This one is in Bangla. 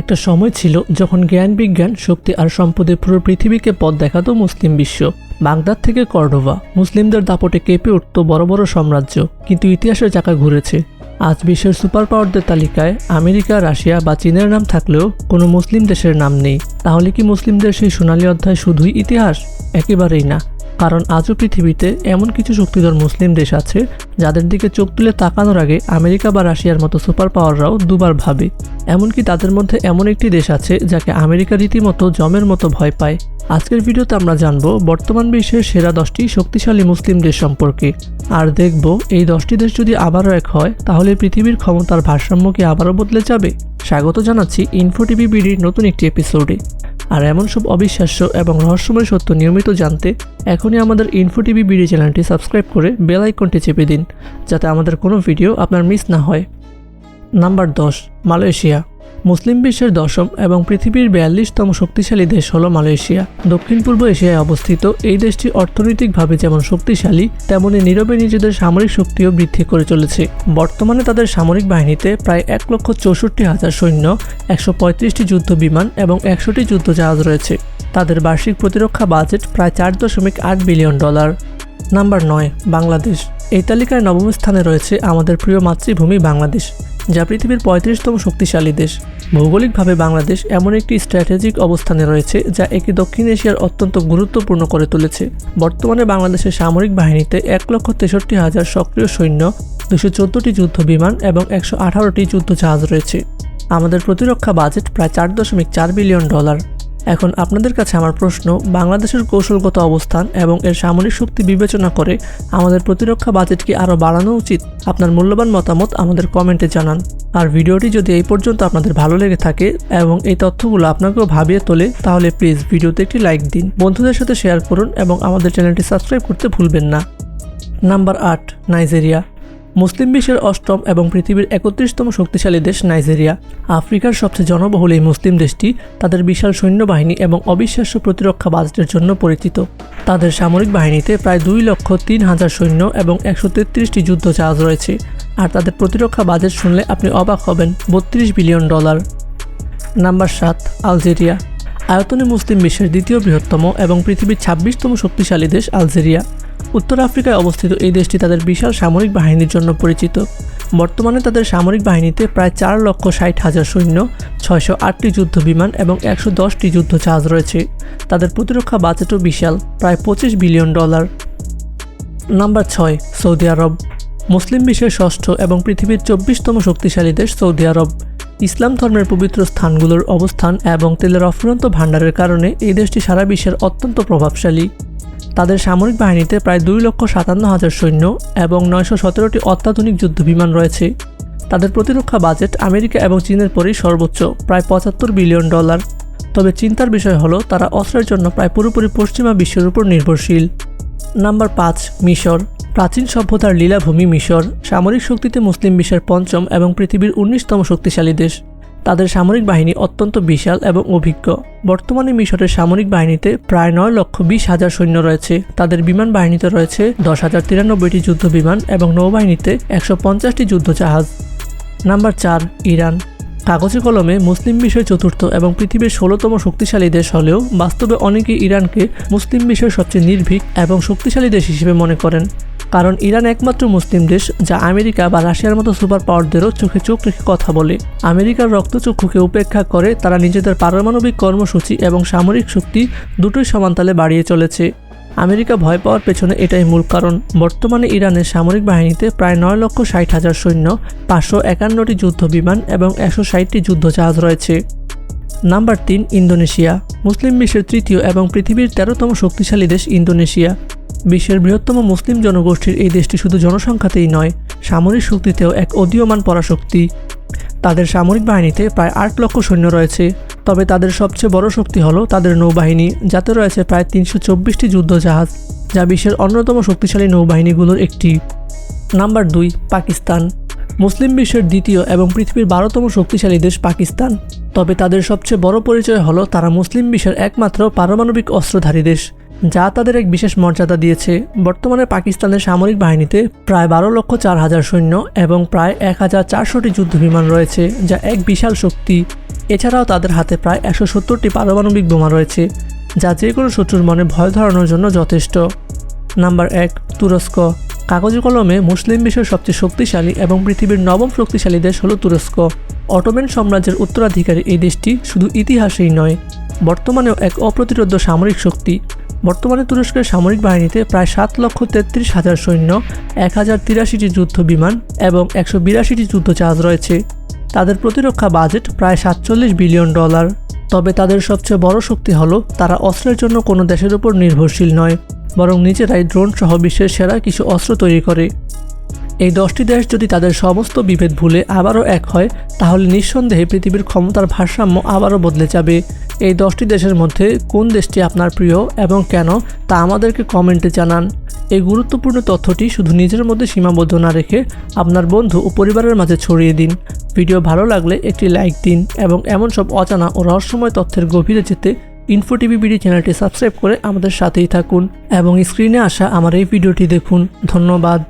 একটা সময় ছিল যখন জ্ঞান বিজ্ঞান, শক্তি আর সম্পদে পুরো পৃথিবীকে পথ দেখাতো মুসলিম বিশ্ব। বাগদাদ থেকে কর্ডোভা, মুসলিমদের দাপটে কেঁপে উঠত বড় বড় সাম্রাজ্য, কিন্তু ইতিহাসের চাকা ঘুরেছে। আজ বিশ্বের সুপার পাওয়ারদের তালিকায় আমেরিকা, রাশিয়া বা চীনের নাম থাকলেও কোনো মুসলিম দেশের নাম নেই। তাহলে কি মুসলিমদের সেই সোনালী অধ্যায় শুধুই ইতিহাস? একেবারেই না। কারণ আজও পৃথিবীতে এমন কিছু শক্তিধর মুসলিম দেশ আছে যাদের দিকে চোখ তুলে তাকানোর আগে আমেরিকা বা রাশিয়ার মতো সুপার পাওয়াররাও দুবার ভাবে। এমনকি তাদের মধ্যে এমন একটি দেশ আছে যাকে আমেরিকা রীতিমতো জমের মতো ভয় পায়। আজকের ভিডিওতে আমরা জানব বর্তমান বিশ্বের সেরা দশটি শক্তিশালী মুসলিম দেশ সম্পর্কে। আর দেখব এই দশটি দেশ যদি আবারও এক হয়, তাহলে পৃথিবীর ক্ষমতার ভারসাম্য কি আবারও বদলে যাবে? স্বাগত জানাচ্ছি ইনফো টিভি বিডির নতুন একটি এপিসোডে আর এমন সব অবিশ্বাস্য এবং রহস্যময় সত্য নিয়মিত জানতে এখনই আমাদের ইনফো টিভি বিডি চ্যানেলটি সাবস্ক্রাইব করে বেল আইকনটি চেপে দিন, যাতে আমাদের কোনো ভিডিও আপনার মিস না হয়। নাম্বার দশ, মালয়েশিয়া। মুসলিম বিশ্বের দশম এবং পৃথিবীর বিয়াল্লিশতম শক্তিশালী দেশ হল মালয়েশিয়া। দক্ষিণ পূর্ব এশিয়ায় অবস্থিত এই দেশটি অর্থনৈতিকভাবে যেমন শক্তিশালী, তেমনি নীরবে নিজেদের সামরিক শক্তিও বৃদ্ধি করে চলেছে। বর্তমানে তাদের সামরিক বাহিনীতে প্রায় এক লক্ষ চৌষট্টি হাজার সৈন্য, একশো পঁয়ত্রিশটি যুদ্ধ বিমান এবং একশোটি যুদ্ধজাহাজ রয়েছে। তাদের বার্ষিক প্রতিরক্ষা বাজেট প্রায় চার দশমিক আট বিলিয়ন ডলার। নাম্বার নয়, বাংলাদেশ। এই তালিকায় নবম স্থানে রয়েছে আমাদের প্রিয় মাতৃভূমি বাংলাদেশ। যা পৃথিবীর পঁয়ত্রিশতম শক্তিশালী দেশ। ভৌগোলিকভাবে বাংলাদেশ এমন একটি স্ট্র্যাটেজিক অবস্থানে রয়েছে যা একে দক্ষিণ এশিয়ার অত্যন্ত গুরুত্বপূর্ণ করে তুলেছে। বর্তমানে বাংলাদেশের সামরিক বাহিনীতে এক লক্ষ তেষট্টি হাজার সক্রিয় সৈন্য, দুশো চোদ্দটি যুদ্ধ বিমান এবং একশো আঠারোটি যুদ্ধ জাহাজ রয়েছে। আমাদের প্রতিরক্ষা বাজেট প্রায় চার দশমিক চার বিলিয়ন ডলার। এখন আপনাদের কাছে আমার প্রশ্ন, বাংলাদেশের কৌশলগত অবস্থান এবং এর সামরিক শক্তি বিবেচনা করে আমাদের প্রতিরক্ষা বাজেট কি আরও বাড়ানো উচিত? আপনার মূল্যবান মতামত আমাদের কমেন্টে জানান। আর ভিডিওটি যদি এই পর্যন্ত আপনাদের ভালো লেগে থাকে এবং এই তথ্যগুলো আপনাকেও ভাবিয়ে তোলে, তাহলে প্লিজ ভিডিওতে একটি লাইক দিন, বন্ধুদের সাথে শেয়ার করুন এবং আমাদের চ্যানেলটি সাবস্ক্রাইব করতে ভুলবেন না। নাম্বার আট, নাইজেরিয়া। মুসলিম বিশ্বের অষ্টম এবং পৃথিবীর একত্রিশতম শক্তিশালী দেশ নাইজেরিয়া। আফ্রিকার সবচেয়ে জনবহুল এই মুসলিম দেশটি তাদের বিশাল সৈন্যবাহিনী এবং অবিশ্বাস্য প্রতিরক্ষা বাজেটের জন্য পরিচিত। তাদের সামরিক বাহিনীতে প্রায় দুই লক্ষ তিন হাজার সৈন্য এবং একশো তেত্রিশটি যুদ্ধ জাহাজ রয়েছে। আর তাদের প্রতিরক্ষা বাজেট শুনলে আপনি অবাক হবেন, বত্রিশ বিলিয়ন ডলার। নাম্বার সাত, আলজেরিয়া। আয়তনে মুসলিম বিশ্বের দ্বিতীয় বৃহত্তম এবং পৃথিবীর ছাব্বিশতম শক্তিশালী দেশ আলজেরিয়া। উত্তর আফ্রিকায় অবস্থিত এই দেশটি তাদের বিশাল সামরিক বাহিনীর জন্য পরিচিত। বর্তমানে তাদের সামরিক বাহিনীতে প্রায় চার লক্ষ ষাট হাজার সৈন্য, ছয়শো আটটি যুদ্ধ বিমান এবং একশো দশটি যুদ্ধ জাহাজ রয়েছে। তাদের প্রতিরক্ষা বাজেটও বিশাল, প্রায় পঁচিশ বিলিয়ন ডলার। নাম্বার ছয়, সৌদি আরব। মুসলিম বিশ্বের ষষ্ঠ এবং পৃথিবীর চব্বিশতম শক্তিশালী দেশ সৌদি আরব। ইসলাম ধর্মের পবিত্র স্থানগুলোর অবস্থান এবং তেলের অফুরন্ত ভাণ্ডারের কারণে এই দেশটি সারা বিশ্বের অত্যন্ত প্রভাবশালী। তাদের সামরিক বাহিনীতে প্রায় দুই লক্ষ সাতান্ন হাজার সৈন্য এবং নয়শো সতেরোটি অত্যাধুনিক যুদ্ধ বিমান রয়েছে। তাদের প্রতিরক্ষা বাজেট আমেরিকা এবং চীনের পরেই সর্বোচ্চ, প্রায় পঁচাত্তর বিলিয়ন ডলার। তবে চিন্তার বিষয় হলো, তারা অস্ত্রের জন্য প্রায় পুরোপুরি পশ্চিমা বিশ্বের উপর নির্ভরশীল। নাম্বার পাঁচ, মিশর। প্রাচীন সভ্যতার লীলাভূমি মিশর। সামরিক শক্তিতে মুসলিম বিশ্বের পঞ্চম এবং পৃথিবীর উনিশতম শক্তিশালী দেশ। তাদের সামরিক বাহিনী অত্যন্ত বিশাল এবং অভিজ্ঞ। বর্তমানে মিশরের সামরিক বাহিনীতে প্রায় নয় লক্ষ বিশ হাজার সৈন্য রয়েছে। তাদের বিমান বাহিনীতে রয়েছে দশ হাজার তিরানব্বইটি যুদ্ধ বিমান এবং নৌবাহিনীতে একশো পঞ্চাশটি যুদ্ধ জাহাজ। নাম্বার চার, ইরান। কাগজে কলমে মুসলিম বিশ্বের চতুর্থ এবং পৃথিবীর ষোলোতম শক্তিশালী দেশ হলেও বাস্তবে অনেকে ইরানকে মুসলিম বিশ্বের সবচেয়ে নির্ভীক এবং শক্তিশালী দেশ হিসেবে মনে করেন। কারণ ইরান একমাত্র মুসলিম দেশ যা আমেরিকা বা রাশিয়ার মতো সুপার পাওয়ারদেরও চোখে চোখ রেখে কথা বলে। আমেরিকার রক্তচক্ষুকে উপেক্ষা করে তারা নিজেদের পারমাণবিক কর্মসূচি এবং সামরিক শক্তি দুটোই সমানতালে বাড়িয়ে চলেছে। আমেরিকা ভয় পাওয়ার পেছনে এটাই মূল কারণ। বর্তমানে ইরানের সামরিক বাহিনীতে প্রায় নয় লক্ষ ষাট হাজার সৈন্য, পাঁচশো একান্নটি যুদ্ধ বিমান এবং একশো ষাটটি যুদ্ধ জাহাজ রয়েছে। নাম্বার তিন, ইন্দোনেশিয়া। মুসলিম বিশ্বের তৃতীয় এবং পৃথিবীর তেরোতম শক্তিশালী দেশ ইন্দোনেশিয়া। বিশ্বের বৃহত্তম মুসলিম জনগোষ্ঠীর এই দেশটি শুধু জনসংখ্যাতেই নয়, সামরিক শক্তিতেও এক অদীয়মান পরাশক্তি। তাদের সামরিক বাহিনীতে প্রায় আট লক্ষ সৈন্য রয়েছে। তবে তাদের সবচেয়ে বড় শক্তি হলো তাদের নৌবাহিনী, যাতে রয়েছে প্রায় তিনশো চব্বিশটি যুদ্ধজাহাজ, যা বিশ্বের অন্যতম শক্তিশালী নৌবাহিনীগুলোর একটি। নাম্বার দুই, পাকিস্তান। মুসলিম বিশ্বের দ্বিতীয় এবং পৃথিবীর বারোতম শক্তিশালী দেশ পাকিস্তান। তবে তাদের সবচেয়ে বড় পরিচয় হলো তারা মুসলিম বিশ্বের একমাত্র পারমাণবিক অস্ত্রধারী দেশ। যা তাদের এক বিশেষ মর্যাদা দিয়েছে। বর্তমানে পাকিস্তানের সামরিক বাহিনীতে প্রায় বারো লক্ষ চার হাজার সৈন্য এবং প্রায় এক হাজার চারশোটি যুদ্ধ বিমান রয়েছে, যা এক বিশাল শক্তি। এছাড়াও তাদের হাতে প্রায় একশো সত্তরটি পারমাণবিক বোমা রয়েছে, যা যে কোনো শত্রুর মনে ভয় ধরানোর জন্য যথেষ্ট। নাম্বার এক, তুরস্ক। কাগজে কলমে মুসলিম বিশ্বের সবচেয়ে শক্তিশালী এবং পৃথিবীর নবম শক্তিশালী দেশ হল তুরস্ক। অটোমেন সাম্রাজ্যের উত্তরাধিকারী এই দেশটি শুধু ইতিহাসেই নয় বর্তমানেও এক অপ্রতিরোধ্য সামরিক শক্তি। বর্তমানে তুরস্কের সামরিক বাহিনীতে প্রায় সাত লক্ষ তেত্রিশ হাজার সৈন্য, এক হাজার তিরাশিটি যুদ্ধ বিমান এবং একশো বিরাশিটি যুদ্ধ জাহাজ রয়েছে। তাদের প্রতিরক্ষা বাজেট প্রায় সাতচল্লিশ বিলিয়ন ডলার। তবে তাদের সবচেয়ে বড় শক্তি হল, তারা অস্ত্রের জন্য কোনো দেশের উপর নির্ভরশীল নয়, বরং নিজেরাই ড্রোন সহ বিশ্বের সেরা কিছু অস্ত্র তৈরি করে। এই দশটি দেশ যদি তাদের সমস্ত বিভেদ ভুলে আবারও এক হয়, তাহলে নিঃসন্দেহে পৃথিবীর ক্ষমতার ভারসাম্য আবারও বদলে যাবে। এই দশটি দেশের মধ্যে কোন দেশটি আপনার প্রিয় এবং কেন তা আমাদেরকে কমেন্টে জানান। এই গুরুত্বপূর্ণ তথ্যটি শুধু নিজের মধ্যে সীমাবদ্ধ না রেখে আপনার বন্ধু ও পরিবারের মাঝে ছড়িয়ে দিন। ভিডিও ভালো লাগলে একটি লাইক দিন এবং এমন সব অজানা ও রহস্যময় তথ্যের গভীরে যেতে ইনফো টিভি বিডি চ্যানেলটি সাবস্ক্রাইব করে আমাদের সাথেই থাকুন এবং স্ক্রিনে আসা আমার এই ভিডিওটি দেখুন। ধন্যবাদ।